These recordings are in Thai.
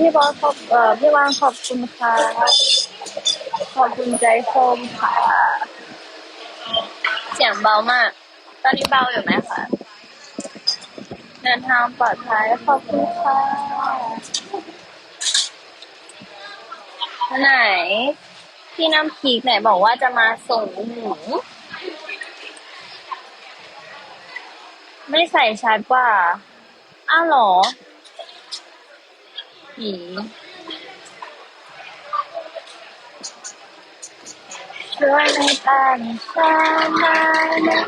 พี่บอสขอบเอ่อพี่วางขอบคุณค่ะขอบคุณใจส้มค่ะ เสียงเบามาก ตอนนี้เบาอยู่ไหมคะเดินทางปลอดภัยขอบคุณค่ะไหน พี่น้ำพริกไหนบอกว่าจะมาส่งหนูไม่ใส่ชาร์จกว่า อ้าวเหรอ ผีช่วยในตันชามานะ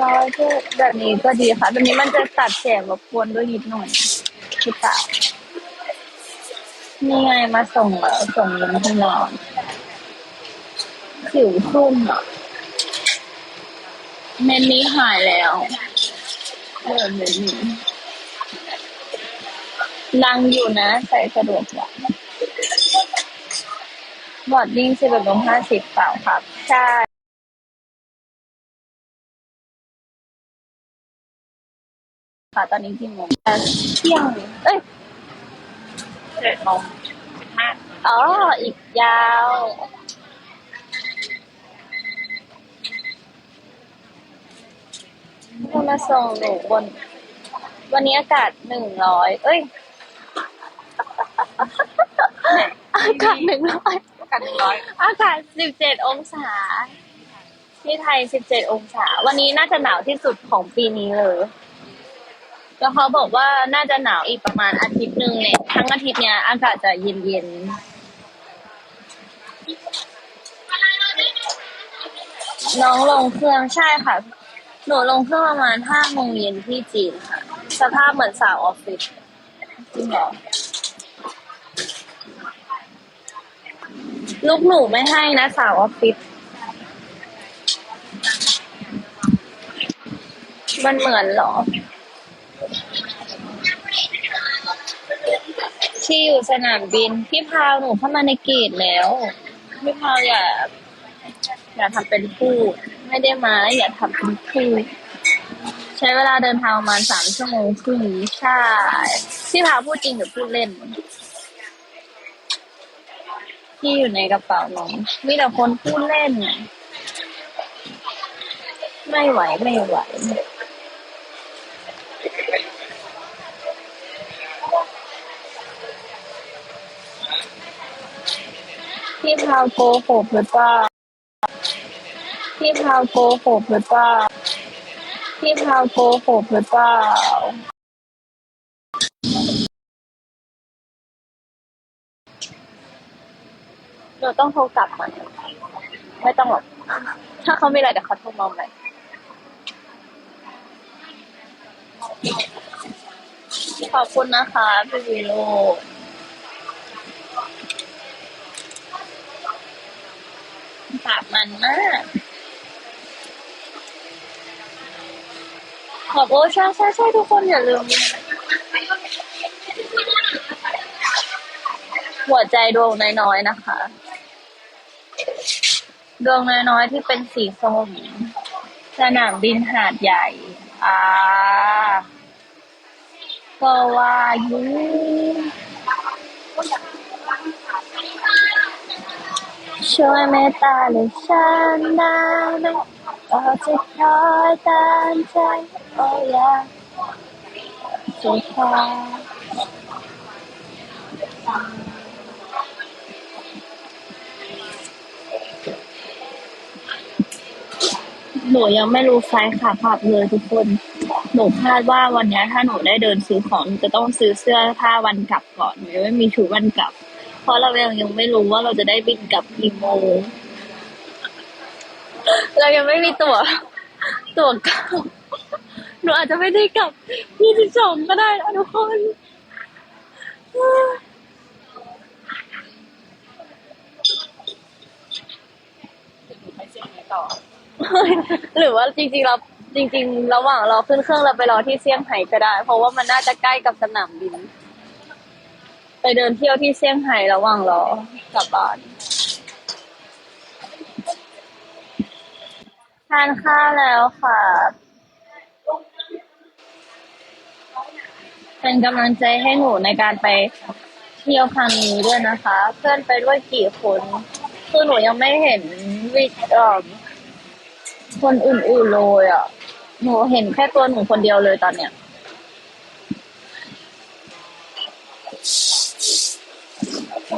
รอยเจ็บแบบนี้ก็ดีค่ะ แบบนี้มันจะตัดเสียงรบกวนด้วยนิดหน่อยคือเปล่านี่ไงมาส่งแล้วส่งลงที่นอนสิวขึ้นอะเมนนี้หายแล้วเออเมนนี้ ลังอยู่นะ ใส่สะดวกกว่าบอดดิ้งสิบเอ็ดโมงห้าสิบเปล่าครับ ใช่ค่ะตอนนี้กี่โมงเอ่อเที่ยง เอ้ยเจ็ดโมงห้าอ๋อ อีกยาวจะมาส่งหนูบน วันนี้อากาศหนึ่งร้อย เอ้ย อากาศหนึ่งร้อยกันหนึ่งร้อยอากาศ17องศา ที่ไทย17องศา วันนี้น่าจะหนาวที่สุดของปีนี้เลย แล้วเขาบอกว่าน่าจะหนาวอีกประมาณอาทิตย์หนึ่งเนี่ย ทั้งอาทิตย์เนี้ยอากาศจะเย็นๆน้องลงเครื่องใช่ค่ะ หนูลงเครื่องประมาณห้าโมงเย็นที่จีนค่ะ สภาพเหมือนสาวออฟฟิศจริงเหรอ ลูกหนูไม่ให้นะสาวออฟฟิศมันเหมือนเหรอ ที่อยู่สนามบิน พี่พาวหนูเข้ามาในเกตแล้ว พี่พาวอย่า อย่าทำเป็นพูดไม่ได้มาอย่าทำเป็นพูดใช้เวลาเดินทางประมาณสามชั่วโมงครึ่งใช่ พี่พาวพูดจริงหรือพูดเล่น ที่อยู่ในกระเป๋าน้องมีแต่คนพูดเล่นน่ะไม่ไหวไม่ไหว พี่พาวโกหกหรือเปล่าพี่พาวโกหกหรือเปล่าพี่พาวโกหกหรือเปล่า เราต้องโทรกลับมันไม่ต้องหรอก ถ้าเขาไม่อะไรเดี๋ยวเขาโทรมาใหม่ขอบคุณนะคะพี่วิโรจน์ปากมันมาก ขอบโอ้ใช่ใช่ใช่ทุกคนอย่าลืม หัวใจดวงน้อยๆนะคะ ดวงน้อยๆที่เป็นสีส้มสนามบินหาดใหญ่ อ่าก็ว่าอยู่ช่วยเมตตาเลยฉันได้ไหมก็จะคอยตามใจโอ้ยาจะคอย นูยังไม่รู้ไฟล์ขาขับเลยทุกคน หนูคาดว่าวันเนี้ยถ้าหนูได้เดินซื้อของหนูจะต้องซื้อเสื้อผ้าวันกลับก่อนหนูยังไม่มีชุดวันกลับ เพราะเรายังยังไม่รู้ว่าเราจะได้บินกลับกี่โมงเรายังไม่มีตั๋วตั๋วกลับหนูอาจจะไม่ได้กลับยี่สิบสองก็ได้นะทุกคนไปเชียงใหม่ต่อ หรือว่าจริงๆเราจริง ๆ ระหว่างรอขึ้นเครื่องเราไปรอที่เซี่ยงไฮ้ก็ได้ เพราะว่ามันน่าจะใกล้กับสนามบิน ไปเดินเที่ยวที่เซี่ยงไฮ้ระหว่างรอกลับบ้านทานข้าวแล้วค่ะเป็นกำลังใจให้หนูในการไปเที่ยวครั้งนี้ด้วยนะคะ เพื่อนไปด้วยกี่คน คือหนูยังไม่เห็นวิเอ่อ คนอื่นๆเลยอะ หนูเห็นแค่ตัวหนูคนเดียวเลยตอนเนี้ย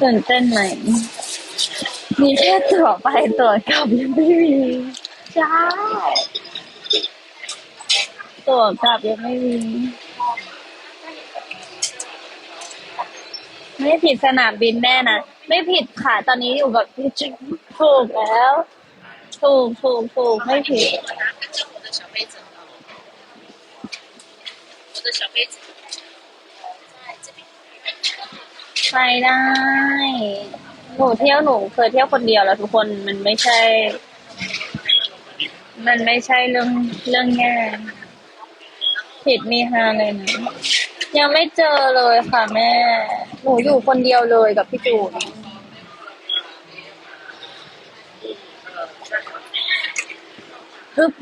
ตื่นเต้นไหม มีแค่ตั๋วไปตั๋วกลับยังไม่มี ใช่ ตั๋วกลับยังไม่มี ไม่ผิดสนามบินแน่นะ ไม่ผิดค่ะ ตอนนี้อยู่กับพี่จิ๊กถูกแล้ว ถูกถูกถูกไม่ผิดไปได้ หนูเที่ยวหนูเคยเที่ยวคนเดียวแล้วทุกคนมันไม่ใช่ มันไม่ใช่เรื่องเรื่องแง่ผิดมีฮาเลยนะ ยังไม่เจอเลยค่ะแม่ หนูอยู่คนเดียวเลยกับพี่จูน ฮึบ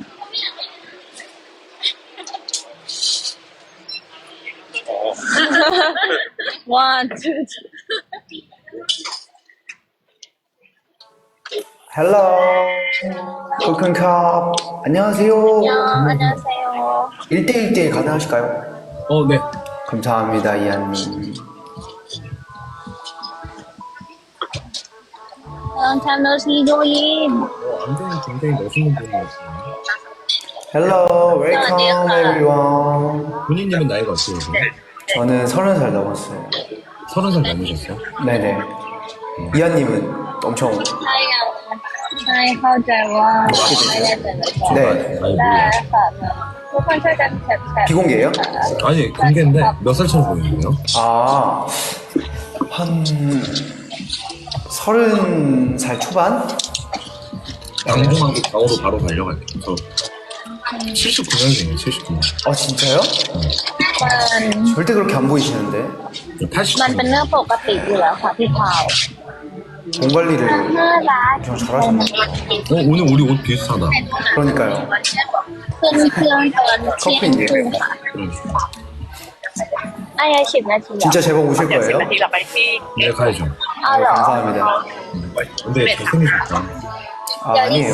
one two three 헬로 코큰컵 안녕하세요. 안녕하세요. 1대1대 가능하실까요? 어, 네. 감사합니다 이한님. long time no see 조인. 어, 안경이 굉장히 멋있는 분이었어요. 헬로 웰컴 안녕하세요. 에브리원 본인님은 나이가 어떻게 되세요? 저는 서른 살 넘었어요 서른 살 넘으셨어요? 네네 이한님은 엄청 ใช่ยังใช่เข้าใจว่าไม่ได้เป็นเลย 네 ได้ค่ะทุกคนช่วยกันแชร์แชร์ 비공개예요? 아니, 공개인데 몇 살처럼 보이는데요? 아한 서른 살 초반? 방송하고 좌우로 바로 달려갈게요. 저 79년생이에요, 79년. 아 진짜요? มัน 절대 그렇게 안 보이시는데 มันเป็นเรื่อง 80년. ปกติอยู่แล้วค่ะพี่พาว 몸 관리를 น่ารัก 엄청 잘하시네요 어, 오늘 우리 옷 비슷하다. 그러니까요 ขึ้นเครื่องตอนเที่ยงครึ่งค่ะ 응. อ้ายสิบนาทีเหรอ 진짜 제법 오실 เดี๋ยวสิบ 거예요? นาทีเราไปที่ 네, 가야죠. อ้าวเหรอ 감사합니다 근데 잘생기셨다. 아, 아니에요.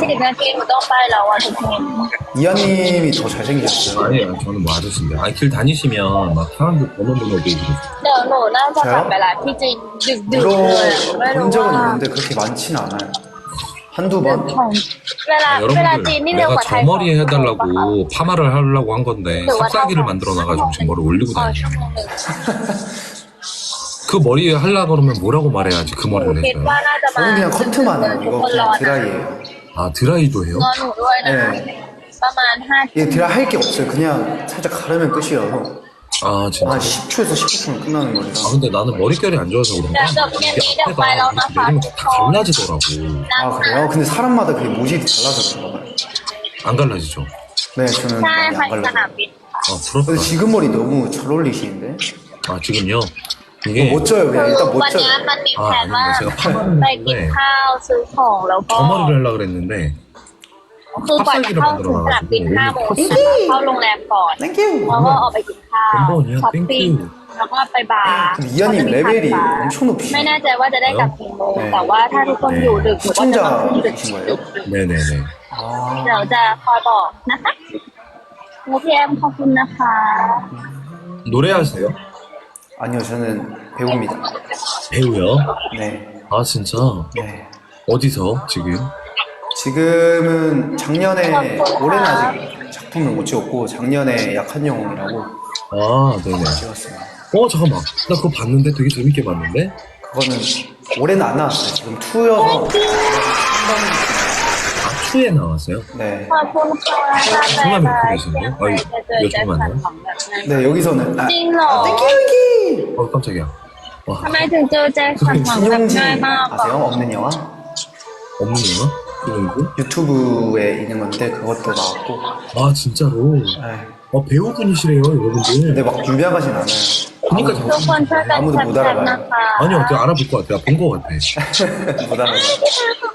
이하님이 더 잘생겼어요. 아, 아니에요. 저는 뭐 아저씨인데. 아, 길 다니시면 막 사람들 번호번호 보이고. 물어본 적은 있는데 그렇게 많진 않아요. 한두 번? 아, 여러분들, 내가 저 머리 해달라고 파마를 하려고 한 건데 삽사기를 만들어 놔가지고 저 머리 올리고 다니시는 거예요. 그 머리 하려 그러면 뭐라고 말해야지 그 หนู 머리를 คิด 해줘요. ว่าน่าจะมา 저는 그냥 커트만 해요 ทุก 이거 คนรอ 그냥 นะ 드라이예요 아 드라이도 해요? รอหนูด้วยนะ 네 ประมาณห้า 이게 드라이 할 게 없어요 그냥 살짝 가르면 끝이라서 아 진짜. 한 10초에서 15초면 끝나는 아 거라서 근데 나는 머릿결이 안 좋아서 그런가? 이게 앞에가 이렇게 내리면 다 갈라지더라고. 아 그래요? 근데 사람마다 그게 모질이 달라서 그런가 봐요 안 갈라지죠? 네 저는 ใช่ 많이 ค่ะ 안 สนาม 갈라져요 บิน 아 근데 부럽다. 지금 머리 너무 잘 어울리시는데 아 지금요? 뭐 이게 멋져요 คือ 그냥 일단 วันนี้ 멋져요 มันมีแผ 아 นว่า 아닙니다. 제가 파마를 ไปกิน 했는데 ข้าวซื้อของแล้วก็ 저 머리를 하려고 그랬는데 คือก่อนจะเข้าถึงสนามบินห้าโมงนะคะเข้าโรงแรมก่อน 땡큐 แล้วก็ออกไปกินข้าว bonbon이요? ช้อปปิ้ง 땡큐. แล้วก็ไปบาร์ 근데 이한님 레벨이 엄청 ไม่ 높으시네요 แน่ใจว่าจะได้กลับกี่โมง เออ แต่ว่าถ้าทุกคนอยู่ดึกหนูก็จะต้องขึ้นดึก 시청자이신 거예요? 네네네. เดี๋ยวจะคอยบอกนะคะโอเคแอมขอบคุณนะคะ 노래하세요? 아니요, 저는 배우입니다. 배우요? 네. 아, 진짜? 네. 어디서 지금? 지금은 작년에 올해는 아직 작품을 못 찍었고 작년에 약한 영웅이라고 아, 네네. 찍었어요. 어, 잠깐만. 나 그거 봤는데 되게 재밌게 봤는데? 그거는 올해는 안 나왔어요. 지금 투여서 한번 2에 나왔어요? 네. 정말 몇 킬로신데요? 아, 이거 잠깐만요. 아, 아, 네, 여기서는. 아, 아 땡큐, 여기! 어, 깜짝이야. 와, 진영진 아세요? 없는 영화? 없는 영화? 그리고 유튜브에 있는 건데 그것도 나왔고. 아, 진짜로. 네. 아, 배우분이시래요, 여러분들. 근데 막 유명하진 않아요. 그니까 아, 저는 아무도 못 알아봐요. 아니, 어떻게 알아볼 것 같아. 본것 같아. 못 알아요.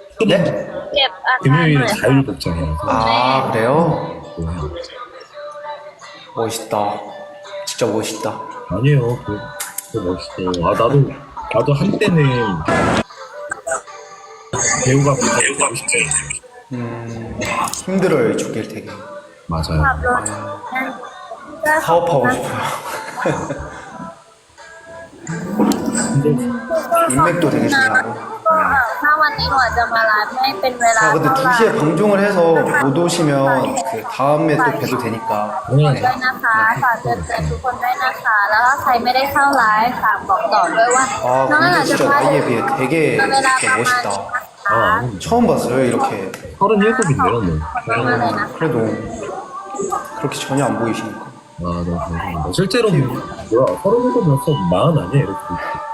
네? 금요일이 자율 복장이에요. 아, 네. 아 네. 그래요? 네. 멋있다. 진짜 멋있다. 아니에요. 그, 그 멋있어. 아 나도 나도 한때는 배우가 배우가 싶지 음 힘들어요 죽길 되게. 맞아요. 네. 사업하고 싶어요. 인맥도 되게 중요하고. ถ้าวันนี้หนูอาจจะมาไลฟ์ไม่เป็นเวลา 자 근데 เท่าไหร่ 2시에 방송을 해서 못 오시면 그 다음에 또 뵈도 되니까 ด้วยนะคะฝากเตือนเตือนทุกคนด้วยนะคะ แล้วก็ใครไม่ได้เข้าไลฟ์ฝากบอกต่อด้วยว่า น้อง 아 อาจ 근데 จะ 진짜 มา 나이에 비해 되게 เวลา 이렇게 ประมาณนี้ 멋있다 นะคะ 아 아니 처음 봤어요 이렇게 37인데요 뭐. เข้ามาเลยนะ 그래도 그렇게 전혀 안 보이시니까 아 너무 감사합니다. 실제로 뭐야 37이었어 마흔 아니야 이렇게.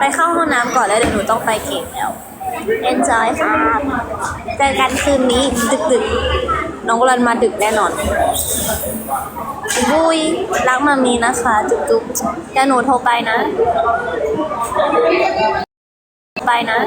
ไปเข้าห้องน้ำก่อนแล้วเดี๋ยวหนูต้องไปเก็บแล้ว enjoy ค่ะเจอกันคืนนี้ดึกๆน้องรันมาดึกแน่นอน บุยรักมามีนะคะ จุ๊บๆเดี๋ยวหนูโทรไปนะ ไปนะ